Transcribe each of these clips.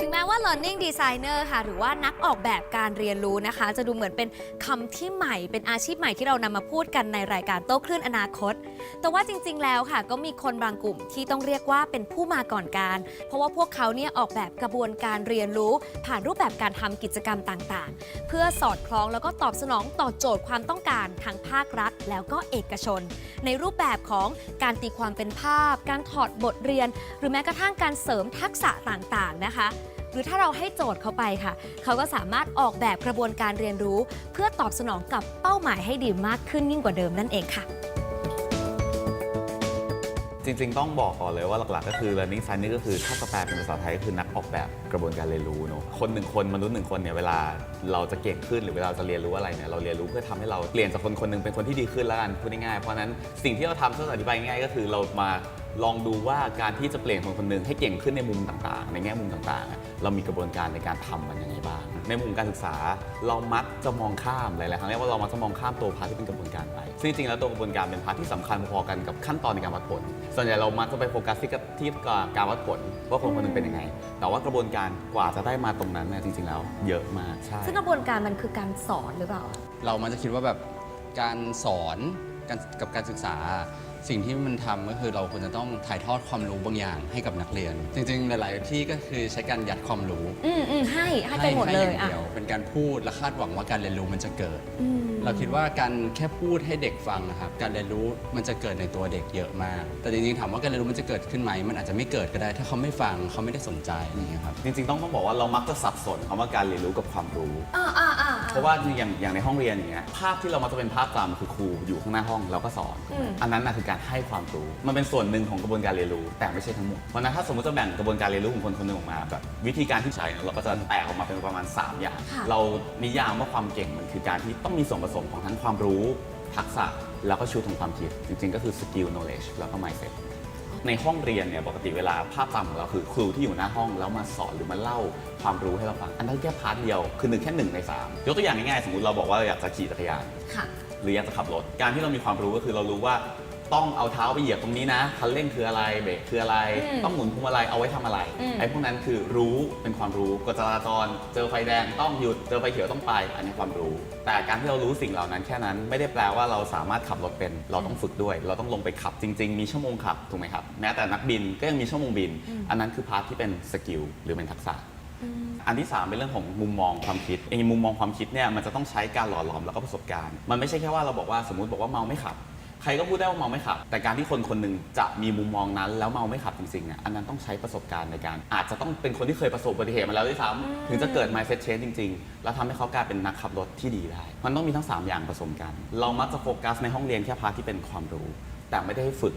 ถึงแม้ว่า learning designer ค่ะ หรือว่านักออกแบบการเรียนรู้นะคะ จะดูเหมือนเป็นคำที่ใหม่ เป็นอาชีพใหม่ที่เรานำมาพูดกันในรายการโต้คลื่นอนาคต แต่ว่าจริง ๆ แล้วค่ะ ก็มีคนบางกลุ่มที่ต้องเรียกว่าเป็นผู้มาก่อนการ เพราะว่าพวกเขาเนี่ยออกแบบกระบวนการเรียนรู้ ผ่านรูปแบบการทำกิจกรรมต่างๆ เพื่อสอดคล้องแล้วก็ตอบสนองต่อโจทย์ความต้องการทางภาครัฐ แล้วก็เอกชน ในรูปแบบของการตีความเป็นภาพ การถอดบทเรียน หรือแม้กระทั่งการเสริมทักษะต่างๆนะคะ หรือถ้าเราให้โจทย์เขาไปค่ะ เขาก็สามารถออกแบบกระบวนการเรียนรู้ เพื่อตอบสนองกับเป้าหมายให้ดีมากขึ้นยิ่งกว่าเดิมนั่นเองค่ะ จริง ๆ ต้องบอกก่อนเลยว่าหลัก ๆ ก็คือ learning science นี่ก็คือถ้าสแปลเป็นภาษาไทยก็คือนักออกแบบกระบวนการเรียนรู้เนอะคนหนึ่งคนมนุษย์หนึ่งคนเนี่ยเวลาเราจะเก่งขึ้นหรือเวลาเราจะเรียนรู้อะไรเนี่ยเราเรียนรู้เพื่อทำให้เราเปลี่ยนจากคนคนหนึงเป็นคนที่ดีขึ้นแล้วกันพูดง่ายๆเพราะฉะนั้นสิ่งที่เราทำถ้าอธิบายง่ายๆก็คือเรามาลองดูว่าการที่จะเปลี่ยนคนคนหนึงให้เก่งขึ้นในมุมต่างๆ ในแง่มุมต่างๆอะเรามีกระบวนการในการทำมันยังไงบ้าง ในมุมการศึกษาเรามักจะมองข้ามหลายๆครั้งเรียกว่าเรามักจะมองข้ามตัวพาร์ทที่เป็นกระบวนการไปซึ่งจริงๆแล้วตัวกระบวนการเป็นพาร์ทที่สำคัญพอๆกันกับขั้นตอนในการวัดผล ส่วนใหญ่เรามักจะไปโฟกัสที่กับที่การวัดผลว่าคนคนหนึงเป็นยังไง แต่ว่ากระบวนการกว่าจะได้มาตรงนั้นเนี่ยจริงๆแล้วเยอะมากใช่ซึ่งกระบวนการมันคือการสอนหรือเปล่า เรามันจะคิดว่าแบบการสอนการกับการศึกษา สิ่งที่มันทำก็คือเราควรจะต้องถ่ายทอดความรู้บางอย่างให้กับนักเรียน จริงๆ หลาย ๆ ที่ก็คือใช้การยัดความรู้ อืมอืมให้ให้ไปหมดเลยให้อางอะเดียวเป็นการพูดและคาดหวังว่าการเรียนรู้มันจะเกิด อืม เราคิดว่าการแค่พูดให้เด็กฟังนะครับ การเรียนรู้มันจะเกิดในตัวเด็กเยอะมาก แต่จริงๆถามว่าการเรียนรู้มันจะเกิดขึ้นไหมมันอาจจะไม่เกิดก็ได้ ถ้าเขาไม่ฟังเขาไม่ได้สนใจอย่างเงี้ยครับ จริงๆ ต้องต้องบอกว่าเรามักจะสับสนคำว่าการเรียนรู้กับความรู้ อ่าอ่าอ่า เพราะว่าอย่างอย่างในห้องเรียนอย่างเงี้ยภาพที่เรามักจะเป็นภาพจำคือครูอยู่ข้างหน้าห้องแล้วก็สอน อืม อันนั้นน่ะคือการให้ความรู้ มันเป็นส่วนหนึ่งของกระบวนการเรียนรู้ แต่ไม่ใช่ทั้งหมดเพราะฉะนั้นถ้าสมมติจะแบ่งกระบวนการเรียนรู้ของคนคนหนึ่งออกมาแบบวิธีการที่ใช้เนี่ยเราก็จะแตกออกมาเป็นประมาณ 3 อย่าง ค่ะ เรานิยามว่าความเก่งมันคือการที่ต้องมีส่วนผสมของทั้งความรู้ทักษะแล้วก็ชุดของความคิด จริง ๆ ก็คือ skill knowledge แล้วก็ mindset ในห้องเรียนเนี่ยปกติเวลาภาพจำของเราคือครูที่อยู่หน้าห้องแล้วมาสอนหรือมาเล่าความรู้ให้เราฟัง อันนั้นแค่พาร์ทเดียวคือหนึ่งแค่หนึ่งในสามยกตัวอย่างง่ายๆสมมติเราบอกว่าเราอยากจะขี่จักรยาน ค่ะ หรืออยากจะขับรถ การที่เรามีความรู้ก็คือเรารู้ว่า ต้องเอาเท้าไปเหยียบตรงนี้นะ คันเร่งคืออะไร เบรกคืออะไร อืมต้องหมุนพวงมาลัยเอาไว้ทำอะไร อืม ไอ้พวกนั้นคือรู้เป็นความรู้กฎจราจร เจอไฟแดงต้องหยุด เจอไฟเขียวต้องไป อันนี้ความรู้ แต่การที่เรารู้สิ่งเหล่านั้นแค่นั้น ไม่ได้แปลว่าเราสามารถขับรถเป็น เราต้องฝึกด้วย เราต้องลงไปขับจริง ๆ มีชั่วโมงขับถูกไหมครับ แม้แต่นักบินก็ยังมีชั่วโมงบิน อันนั้นคือพาร์ทที่เป็นสกิลหรือเป็นทักษะ อันที่ 3 เป็นเรื่องของมุมมองความคิดไอ้มุมมองความคิดเนี่ยมันจะต้องใช้การหล่อหลอมแล้วก็ประสบการณ์ มันไม่ใช่แค่ว่าเราบอกว่าสมมติบอกว่าเมาไม่ขับ ใครก็พูดได้ว่าเมาไม่ขับ แต่การที่คนคนหนึ่งจะมีมุมมองนั้น แล้วเมาไม่ขับจริงๆอะอันนั้นต้องใช้ประสบการณ์ในการ อาจจะต้องเป็นคนที่เคยประสบอุบัติเหตุมาแล้วด้วยซ้ำถึงจะเกิด mindset change จริง ๆ แล้วทำให้เขากลายเป็นนักขับรถที่ดีได้ มันต้องมีทั้ง 3 อย่างผสมกัน เรามักจะโฟกัสในห้องเรียนแค่พาร์ทที่เป็นความรู้ แต่ไม่ได้ให้ฝึก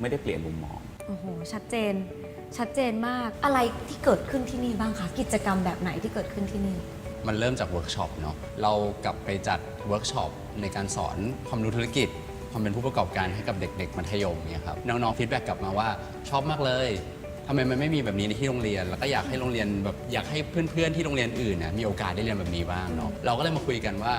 ไม่ได้เปลี่ยนมุมมอง โอ้โห ชัดเจน ชัดเจนมาก อะไรที่เกิดขึ้นที่นี่บ้างคะ กิจกรรมแบบไหนที่เกิดขึ้นที่นี่ มันเริ่มจากเวิร์กช็อปเนาะ เรากลับไปจัดเวิร์กช็อปในการสอนความรู้ธุรกิจ ความเป็นผู้ประกอบการให้กับเด็ก ๆ มัธยมเนี่ยครับน้องๆฟีดแบ็กกลับมาว่าชอบมากเลยทำไมมันไม่มีแบบนี้ในที่โรงเรียน แล้วก็อยากให้โรงเรียนแบบอยากให้เพื่อนๆที่โรงเรียนอื่นนะมีโอกาสได้เรียนแบบนี้บ้างเนาะเราก็เลยมาคุยกันว่า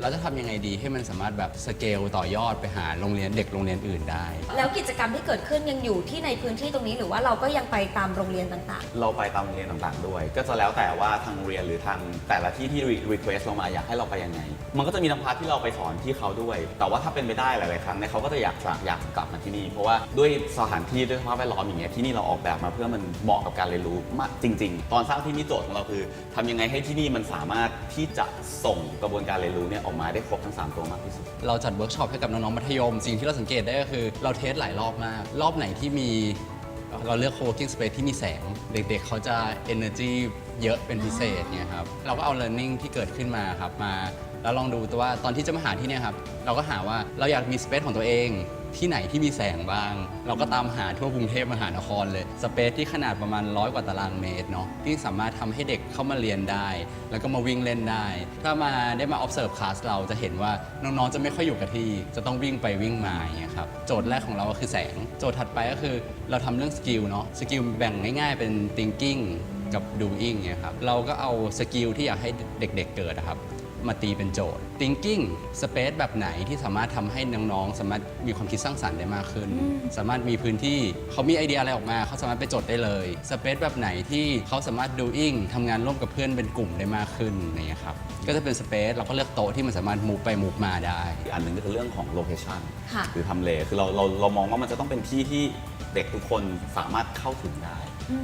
เราจะทำยังไงดีให้มันสามารถแบบสเกลต่อยอดไปหาโรงเรียนเด็กโรงเรียนอื่นได้ แล้วกิจกรรมที่เกิดขึ้นยังอยู่ที่ในพื้นที่ตรงนี้หรือว่าเราก็ยังไปตามโรงเรียนต่าง เราไปตามโรงเรียนต่างๆด้วย ก็จะแล้วแต่ว่าทางโรงเรียนหรือทางแต่ละที่ที่รีเควสเรามาอยากให้เราไปยังไง มันก็จะมีทั้งพาร์ทที่เราไปสอนที่เขาด้วย แต่ว่าถ้าเป็นไปได้หลายๆครั้งเนี่ยเขาก็จะอยากจะอยากกลับมาที่นี่ เพราะว่าด้วยสถานที่ด้วยสภาพแวดล้อมอย่างเงี้ยที่นี่เราออกแบบมาเพื่อมันเหมาะกับการเรียนรู้มากจริง ๆ ตอนสร้างที่นี่โจทย์ของเราคือทำยังไงให้ที่นี่มันสามารถที่จะส่งกระบวนการเรียนรู้เนี่ยอกมาได้ครบทั้งสามตัวมากที่สุด เราจัดเวิร์กช็อปให้กับน้องๆมัธยม สิ่งที่เราสังเกตได้ก็คือ เราเทสหลายรอบมาก รอบไหนที่มี เราเลือก co-working space ที่มีแสง เด็กๆเขาจะ energy เยอะเป็นพิเศษเนี่ยครับ เราก็เอา learning ที่เกิดขึ้นมาครับมา แล้วลองดูตัวว่าตอนที่จะมาหาที่เนี่ยครับเราก็หาว่าเราอยากมี space ของตัวเองที่ไหนที่มีแสงบ้าง เราก็ตามหาทั่วกรุงเทพมหานครเลยสเปซที่ขนาดประมาณร้อยกว่าตารางเมตรเนาะที่สามารถทำให้เด็กเข้ามาเรียนได้ แล้วก็มาวิ่งเล่นได้ ถ้ามาได้มา observe class เราจะเห็นว่าน้องๆจะไม่ค่อยอยู่กับที่ จะต้องวิ่งไปวิ่งมาอย่างเงี้ยครับโจทย์แรกของเราก็คือแสง โจทย์ถัดไปก็คือเราทำเรื่องสกิลเนาะสกิลแบ่งง่ายๆเป็น thinking กับ doing เนี่ยครับเราก็เอาสกิลที่อยากให้เด็กๆเกิดอะครับ มมาตีเป็นโจทย์ thinking space แบบไหนที่สามารถทำให้น้องๆ สามารถมีความคิดสร้างสรรค์ได้มากขึ้น สามารถมีพื้นที่เขามีไอเดียอะไรออกมา เขาสามารถไปจดได้เลย space แบบไหนที่เขาสามารถ doing ทำงานร่วมกับเพื่อนเป็นกลุ่มได้มากขึ้นอย่างเงี้ยครับ ก็จะเป็น space เราก็เลือกโต๊ะที่มันสามารถ move ไป move มาได้ อีกอันหนึ่งก็คือเรื่องของโลเคชันค่ะหรือทำเล คือเราเราเรามองว่ามันจะต้องเป็นที่ที่เด็กทุกคนสามารถเข้าถึงได้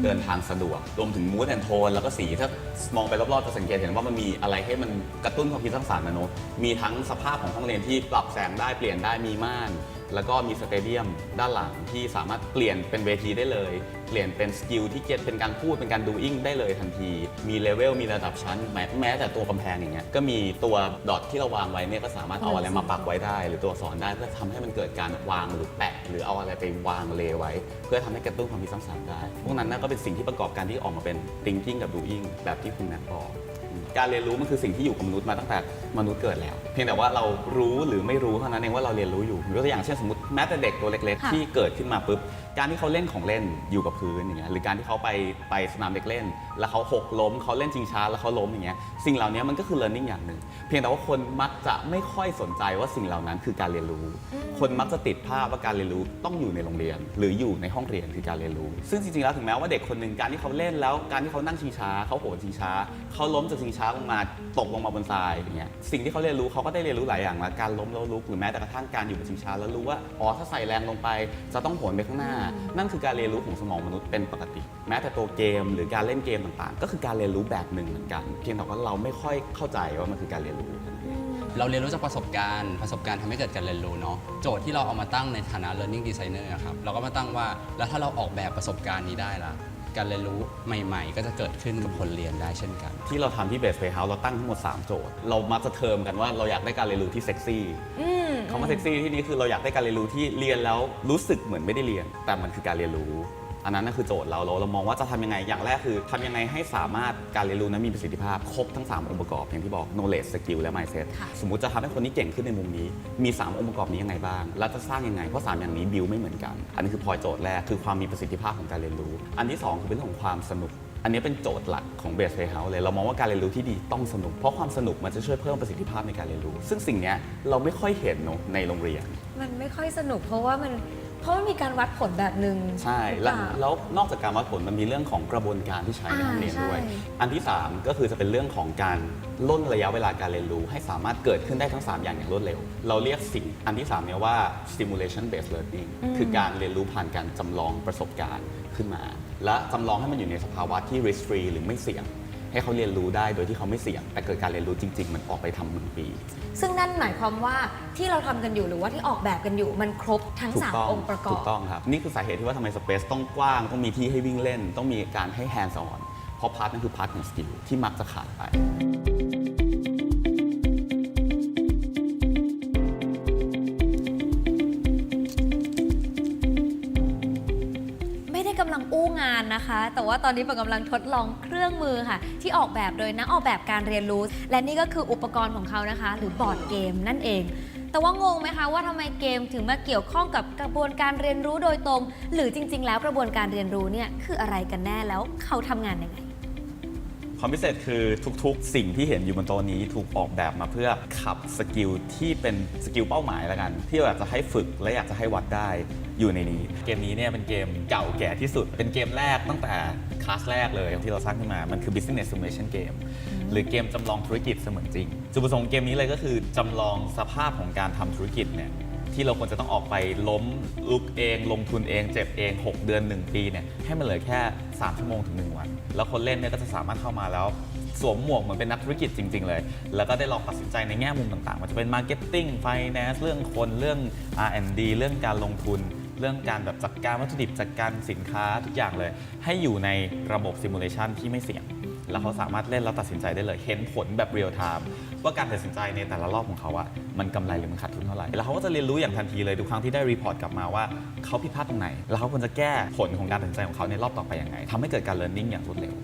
เดินทางสะดวก รวมถึงมูดแอนโทนแล้วก็สี ถ้ามองไปรอบๆ จะสังเกตเห็นว่ามันมีอะไรให้มันกระตุ้นความคิดสร้างสรรค์นะเนอะมีทั้งสภาพของห้องเรียนที่ปรับแสงได้เปลี่ยนได้มีม่านแล้วก็มีสเตเดียมด้านหลังที่สามารถเปลี่ยนเป็นเวทีได้เลย เปลี่ยนเป็นสกิลที่เก็ตเป็นการพูดเป็นการดูอิงได้เลยทันที มีเลเวลมีระดับชั้นแม้แม้แต่ตัวกำแพงอย่างเงี้ยก็มีตัวดอทที่เราวางไว้เนี่ยก็สามารถเอาอะไรมาปักไว้ได้ หรือตัวสอักษรได้เพื่อทำให้มันเกิดการวางหรือแปะ หรือเอาอะไรไปวางเลไว้ เพื่อทำให้กระตุ้นความคิดสร้างสรรค์ได้ พวกนั้นน่ะก็เป็นสิ่งที่ประกอบการที่ออกมาเป็น thinking กับ doing แบบที่คุณแนทบอกอืม การเรียนรู้มันคือสิ่งที่อยู่กับมนุษย์มาตั้งแต่มนุษย์เกิดแล้ว เพียงแต่ว่าเรารู้หรือไม่รู้เท่านั้นเองว่าเราเรียนรู้อยู่ยกตัวอย่างเช่นสมมติแม้แต่เด็กตัวเล็กค่ะๆที่เกิดขึ้นมาปุ๊บการที่เขาเล่นของเล่นอยู่กับพื้นอย่างเงี้ยหรือการที่เขาไปไปสนามเด็กเล่น แล้วเขาหกล้มเขาเล่นชิงช้าแล้วเขาล้มอย่างเงี้ยสิ่งเหล่านี้มันก็คือ learning อย่างหนึ่งเพียงแต่ว่าคนมักจะไม่ค่อยสนใจว่าสิ่งเหล่านั้นคือการเรียนรู้ คนมักจะติดภาพว่าการเรียนรู้ต้องอยู่ในโรงเรียน หรืออยู่ในห้องเรียนคือการเรียนรู้ ซึ่งจริงๆแล้วถึงแม้ว่าเด็กคนหนึ่งการที่เขาเล่นแล้วการที่เขานั่งชิงช้าเขาโหนชิงช้าเขาล้มจากชิงช้าลงมาตกลงมาบนทรายอย่างเงี้ยสิ่งที่เขาเรียนรู้เขาก็ได้เรียนรู้หลายอย่างละการล้มแล้วลุกหรือแม้แต่กระทั่งการอยู่บนชิงช้าแล้วรู้ว่าอ๋อถ้าใส่แรงลงไป จะต้องโหนไปข้างหน้า นั่นคือการเรียนรู้ของสมองมนุษย์เป็นปกติ แม้แต่ตัวเกมหรือการเล่นเกมต่างๆ ก็คือการเรียนรู้แบบหนึ่งเหมือนกัน เพียงแต่ว่าเราไม่ค่อยเข้าใจว่ามันคือการเรียนรู้เท่านั้นเองเราเรียนรู้จากประสบการณ์ ประสบการณ์ทำให้เกิดการเรียนรู้เนาะ โจทย์ที่เราเอามาตั้งในฐานะ learning designer อะครับ เราก็มาตั้งว่า แล้วถ้าเราออกแบบประสบการณ์นี้ได้ล่ะ การเรียนรู้ใหม่ ๆ ก็จะเกิดขึ้นกับคนเรียนได้เช่นกัน ที่เราทำที่เบสเพย์เฮาส์เราตั้งทั้งหมด 3 โจทย์ เรามักจะเทอมกันว่าเราอยากได้การเรียนรู้ที่เซ็กซี่อืมคำว่าเซ็กซี่ที่นี่คือเราอยากได้การเรียนรู้ที่เรียนแล้วรู้สึกเหมือนไม่ได้เรียน แต่มันคือการเรียนรู้ อันนั้นน่ะคือโจทย์เราเราเรามองว่าจะทำยังไงอย่างแรกคือทำยังไงให้สามารถการเรียนรู้นั้นมีประสิทธิภาพ ครบทั้ง 3 องค์ประกอบอย่างที่บอก knowledge skill และ mindset ค่ะสมมุติจะทำให้คนนี้เก่งขึ้นในมุมนี้ มี 3 องค์ประกอบนี้ยังไงบ้าง แล้วจะสร้างยังไงเพราะ 3 อย่างนี้บิวไม่เหมือนกัน อันนี้คือพอยโจทย์แรกคือความมีประสิทธิภาพของการเรียนรู้ อันที่ 2 คือเป็นเรื่องของความสนุกอันนี้เป็นโจทย์หลักของ Base Playhouse เลย เรามองว่าการเรียนรู้ที่ดีต้องสนุก เพราะความสนุกมันจะช่วยเพิ่มประสิทธิภาพในการเรียนรู้ ซึ่งสิ่งเนี้ยเราไม่ค่อยเห็นเนอะในโรงเรียน มันไม่ค่อยสนุกเพราะว่ามัน เพราะมันมีการวัดผลแบบหนึ่งใช่หรือแล้วเปล่าแล้วนอกจากการวัดผลมันมีเรื่องของกระบวนการที่ใช้ในห้องเรียนด้วย อ่าใช่ อันที่ 3 ก็คือจะเป็นเรื่องของการล่นระยะเวลาการเรียนรู้ ให้สามารถเกิดขึ้นได้ทั้ง 3 อย่างอย่างรวดเร็ว เราเรียกสิ่งอันที่ 3 เนี่ยว่า stimulation based learning คือการเรียนรู้ผ่านการจำลองประสบการณ์ขึ้นมา และจำลองให้มันอยู่ในสภาวะที่ risk free หรือไม่เสี่ยง ให้เขาเรียนรู้ได้โดยที่เขาไม่เสี่ยง แต่เกิดการเรียนรู้จริง ๆ มันออกไปทำหนึ่งปี ซึ่งนั่นหมายความว่าที่เราทำกันอยู่หรือว่าที่ออกแบบกันอยู่มันครบทั้งถูกสามต้ององค์ประกอถูบกต้องครับ นี่คือสาเหตุที่ว่าทำไมสเปซต้องกว้าง ต้องมีที่ให้วิ่งเล่น ต้องมีการให้ hands on เพราะพาร์ทนั้นคือพาร์ทของสกิลที่มักจะขาดไป แต่ว่าตอนนี้ผมกำลังทดลองเครื่องมือค่ะ ที่ออกแบบโดยนักออกแบบการเรียนรู้ และนี่ก็คืออุปกรณ์ของเขานะคะ หรือบอร์ดเกมนั่นเอง แต่ว่างงไหมคะว่าทำไมเกมถึงมาเกี่ยวข้องกับกระบวนการเรียนรู้โดยตรง หรือจริง ๆ แล้วกระบวนการเรียนรู้เนี่ยคืออะไรกันแน่แล้วเขาทำงานยังไง ความพิเศษคือทุกๆ สิ่งที่เห็นอยู่บนโต๊ะนี้ถูกออกแบบมาเพื่อขับสกิลที่เป็นสกิลเป้าหมายแล้วกัน ที่อยากจะให้ฝึกและอยากจะให้วัดได้อยู่ในนี้ เกมนี้เนี่ยเป็นเกมเก่าแก่ที่สุด เป็นเกมแรกตั้งแต่คลาสแรกเลยที่เราสร้างขึ้นมา มันคือ business simulation game หรือเกมจำลองธุรกิจเสมือนจริง จุดประสงค์เกมนี้เลยก็คือจำลองสภาพของการทำธุรกิจเนี่ยที่เราควรจะต้องออกไปล้มลุกเอง ลงทุนเอง เจ็บเอง 6 เดือน 1 ปีเนี่ยให้มันเหลือแค่ 3 ชั่วโมงถึง 1 วัน แล้วคนเล่นเนี่ยก็จะสามารถเข้ามาแล้วสวมหมวกเหมือนเป็นนักธุรกิจจริง ๆ เลย แล้วก็ได้ลองตัดสินใจในแง่มุมต่างๆ มันจะเป็นมาร์เก็ตติ้งไฟแนนซ์เรื่องคนเรื่อง R&D เรื่องการลงทุน เรื่องการแบบจัดการวัตถุดิบจัดการสินค้าทุกอย่างเลย ให้อยู่ในระบบซิมูเลชันที่ไม่เสี่ยง แล้วเขาสามารถเล่นแล้วตัดสินใจได้เลย เห็นผลแบบเรียลไทม์ว่าการตัดสินใจในแต่ละรอบของเขาอะมันกำไรหรือมันขาดทุนเท่าไหร่ แล้วเขาก็จะเรียนรู้อย่างทันทีเลยทุกครั้งที่ได้รีพอร์ตกลับมาว่าเขาผิดพลาดตรงไหน แล้วเขาควรจะแก้ผลของการตัดสินใจของเขาในรอบต่อไปยังไงทำให้เกิดการเรียนรู้อย่างรวดเร็ว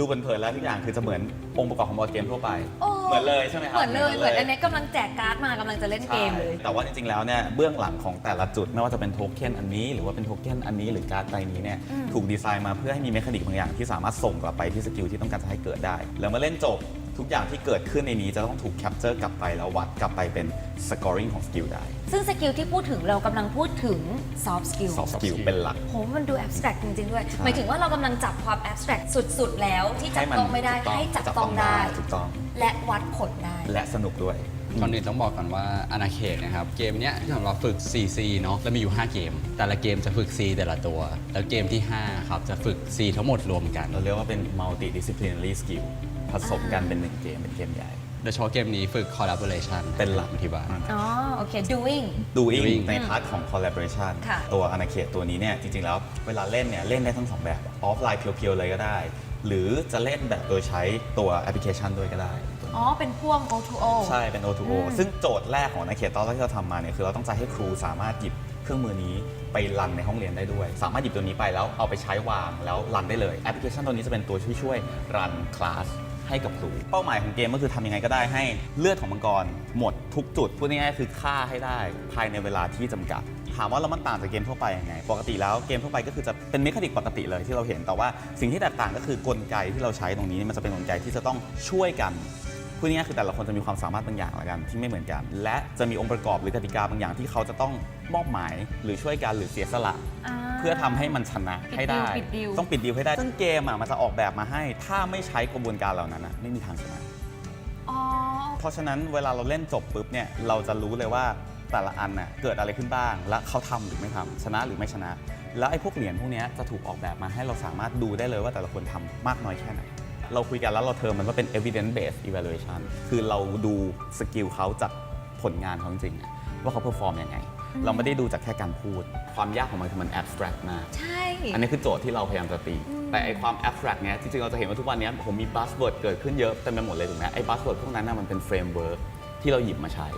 ดูเผินๆแล้วทุกอย่างคือจะเหมือนองค์ประกอบของบอร์ดเกมทั่วไปโอ้เหมือนเลยใช่ไหมครัเหมือนเลย เหมือนอันนี้กำลังแจกการ์ดมากำลังจะเล่นเกมเลย ใช่แต่ว่าจริงๆ แล้วเนี่ยเบื้องหลังของแต่ละจุดไม่ว่าจะเป็นโทเค็นอันนี้ หรือว่าเป็นโทเค็นอันนี้หรือการ์ดใบนี้เนี่ยอืม ถูกดีไซน์มาเพื่อให้มีเมคานิกบางอย่างที่สามารถส่งกลับไปที่สกิลที่ต้องการจะให้เกิดได้ แล้วเมื่อเล่นจบ ทุกอย่างที่เกิดขึ้นในนี้จะต้องถูกแคปเจอร์กลับไปแล้ววัดกลับไปเป็น scoring ของสกิลได้ ซึ่งสกิลที่พูดถึงเรากำลังพูดถึง soft skill soft skill เป็นหลัก โหมันดู abstract จริง ๆ ด้วยใช่หมายถึงว่าเรากำลังจับความ abstract สุด ๆ แล้วที่จับต้องไม่ได้ถูกให้จับต้องได้ ถูกต้อง และวัดผลได้ และสนุกด้วย ก่อนอื่นต้องบอกก่อนว่าอนาเขตนะครับ เกมเนี้ยที่เราฝึก 4C เนาะแล้วมีอยู่ 5 เกม แต่ละเกมจะฝึก C แต่ละตัว แล้วเกมที่ 5 ครับ จะฝึก C ทั้งหมดรวมกัน เราเรียกว่าเป็น multidisciplinary skill ผสมกันเป็นหนึ่งเกมเป็นเกมใหญ่ โดยเฉพาะเกมนี้ฝึก collaboration เป็นหลัก อธิบาย อ๋อ โอเค doing doing Doing ในพาร์ทของ collaboration ค่ะ ตัวอนาเขตตัวนี้เนี่ยจริง ๆ แล้วเวลาเล่นเนี่ยเล่นได้ทั้งสองแบบออฟไลน์เพียวๆเลยก็ได้ หรือจะเล่นแบบโดยใช้ตัวแอปพลิเคชันด้วยก็ได้ อ๋อ เป็นพ่วง O2O ใช่เป็น O2O อืม ซึ่งโจทย์แรกของอนาเขตตอนแรกที่เราทำมาเนี่ยคือเราต้องการให้ครูสามารถหยิบเครื่องมือนี้ไปรันในห้องเรียนได้ด้วย สามารถหยิบตัวนี้ไปแล้วเอาไปใช้วางแล้วรันได้เลยแอปพลิเคชันตัวนี้จะเป็นตัวช่วยช่วยรันคลาส ให้กับครูเป้าหมายของเกมก็คือทำยังไงก็ได้ให้เลือดของมังกรหมดทุกจุดพูดง่ายๆคือฆ่าให้ได้ภายในเวลาที่จำกัด ถามว่าเรามันต่างจากเกมทั่วไปยังไง ปกติแล้วเกมทั่วไปก็คือจะเป็นเมคานิกปกติเลยที่เราเห็นแต่ว่าสิ่งที่แตกต่างก็คือกลไกที่เราใช้ตรงนี้มันจะเป็นกลไกที่จะต้องช่วยกัน พูดง่ายๆคือแต่ละคนจะมีความสามารถบางอย่างละกันที่ไม่เหมือนกัน และจะมีองค์ประกอบหรือกติกาบางอย่างที่เขาจะต้องมอบหมายหรือช่วยกันหรือเสียสละา เพื่อทำให้มันชนะให้ได้ ปิดดีลต้องปิดดีลให้ได้ ซึ่งเกมอะมันจะออกแบบมาให้ ถ้าไม่ใช้กระบวนการเหล่านั้นอะไม่มีทางชนะ อ๋อ เพราะฉะนั้นเวลาเราเล่นจบปุ๊บเนี่ยเราจะรู้เลยว่าแต่ละอันน่ะเกิดอะไรขึ้นบ้าง และเขาทำหรือไม่ทำชนะหรือไม่ชนะ แล้วไอ้พวกเหรียญพวกเนี้ยจะถูกออกแบบมาให้เราสามารถดูได้เลยว่าแต่ละคนทำมากน้อยแค่ไหน เราคุยกันแล้วเราเทอมมันว่าเป็น evidence based evaluation คือเราดูสกิลเขาจากผลงานเขาจริงๆอะว่าเขา perform ยังไง เราไม่ได้ดูจากแค่การพูด ความยากของมันคือมัน abstract มาก ใช่ อันนี้คือโจทย์ที่เราพยายามจะตี แต่ไอความ abstract เนี้ยจริงๆ เราจะเห็นว่าทุกวันเนี้ยผมมี buzzword เกิดขึ้นเยอะเต็มไปหมดเลยถูกไหมไอ้ buzzword พวกนั้นน่ะมันเป็น framework ที่เราหยิบมาใช้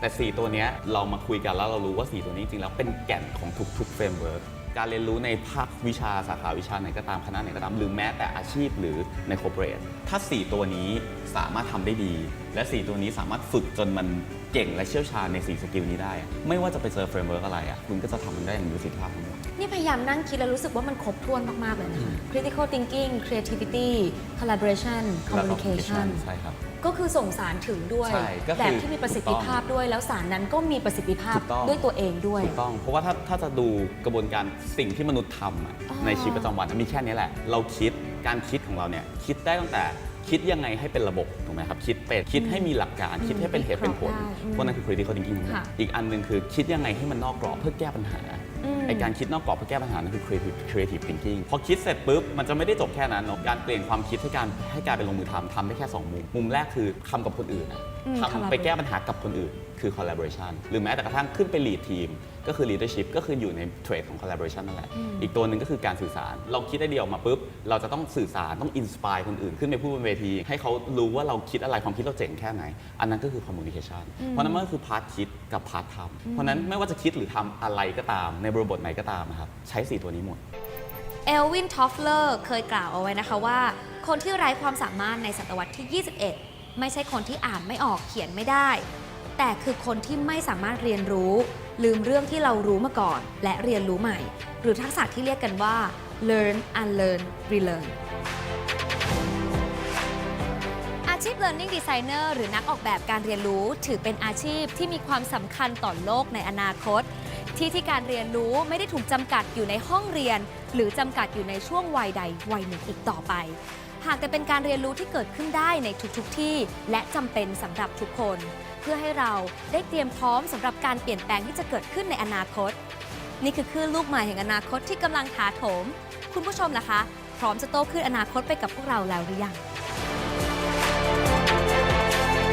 แต่ 4 ตัวเนี้ยเรามาคุยกันแล้วเรารู้ว่า 4 ตัวนี้จริงๆแล้วเป็นแก่นของทุกๆ framework การเรียนรู้ในภาควิชาสาขาวิชาไหนก็ตามคณะไหนก็ตามหรือแม้แต่อาชีพหรือใน corporate ถ้า 4 ตัวนี้สามารถทำได้ดี และ 4 ตัวนี้สามารถฝึกจนมันเก่งและเชี่ยวชาญใน4สกิลนี้ได้อะไม่ว่าจะไปเจอ framework อะไรอะคุณก็จะทำมันได้อย่างมีประสิทธิภาพทั้งหมดนี่พยายามนั่งคิดแล้วรู้สึกว่ามันครบถ้วนมาก ๆ เลยนะคะ critical thinking creativity collaboration แล้วก็ communication ใช่ครับ ก็คือส่งสารถึงด้วย ใช่ก็คือแบบที่มีประสิทธิภาพด้วย แล้วสารนั้นก็มีประสิทธิภาพถูกต้อง ด้วยตัวเองด้วย ถูกต้อง เพราะว่าถ้าถ้าจะดูกระบวนการสิ่งที่มนุษย์ทำอะอ๋อในชีวิตประจำวันอะมีแค่นี้แหละ เราคิดการคิดของเราเนี่ยคิดได้ตั้งแต่ คิดยังไงให้เป็นระบบถูกไหมครับคิดเป็นคิดให้มีหลักการ คิดให้เป็นเหตุเป็นผลวิเคราะห์ได้อืมพวกนั้นคือ critical thinking ทั้งหมดค่ะอีกอันหนึ่งคือคิดยังไงให้มันนอกกรอบเพื่อแก้ปัญหาอืมไอการคิดนอกกรอบเพื่อแก้ปัญหานั่นคือ creative creative thinking พอคิดเสร็จปุ๊บ มันจะไม่ได้จบแค่นั้นเนอะการเปลี่ยนความคิดให้การให้กลายเป็นลงมือทำทำได้แค่สองมุม มุมแรกคือทำกับคนอื่นอะอืมทำไป collaborate แก้ปัญหากับคนอื่น คือ collaboration หรือแม้แต่กระทั่งขึ้นไป lead team ก็คือ leadership ก็คืออยู่ในเทรดของ collaboration นั่นแหละ อีกตัวหนึ่งก็คือการสื่อสาร เราคิดได้เดียวมาปุ๊บ เราจะต้องสื่อสารต้อง inspire คนอื่น ขึ้นไปพูดบนเวที ให้เขารู้ว่าเราคิดอะไรความคิดเราเจ๋งแค่ไหน อันนั้นก็คือ communication เพราะนั้นมันก็คือพาร์ทคิดกับพาร์ททำเพราะนั้นไม่ว่าจะคิดหรือทำอะไรก็ตามในบริบทไหนก็ตามนะครับใช้สี่ตัวนี้หมดเอลวินทอฟเลอร์เคยกล่าวเอาไว้นะคะว่า คนที่ไร้ความสามารถในศตวรรษที่ 21 ไม่ใช่คนที่อ่านไม่ออกเขียนไม่ได้ แต่คือคนที่ไม่สามารถเรียนรู้ ลืมเรื่องที่เรารู้มาก่อน และเรียนรู้ใหม่ หรือทักษะที่เรียกกันว่า learn unlearn relearn อาชีพ Learning Designer หรือนักออกแบบการเรียนรู้ ถือเป็นอาชีพที่มีความสำคัญต่อโลกในอนาคต ที่ที่การเรียนรู้ไม่ได้ถูกจำกัดอยู่ในห้องเรียน หรือจำกัดอยู่ในช่วงวัยใดวัยหนึ่งอีกต่อไป หากแต่เป็นการเรียนรู้ที่เกิดขึ้นได้ในทุกๆทที่ และจำเป็นสำหรับทุกคน เพื่อให้เราได้เตรียมพร้อมสำหรับการเปลี่ยนแปลงที่จะเกิดขึ้นในอนาคต นี่คือคลื่นลูกใหม่แห่งอนาคตที่กำลังถาโถม คุณผู้ชมล่ะคะ พร้อมจะโตขึ้นอนาคตไปกับพวกเราแล้วหรือยัง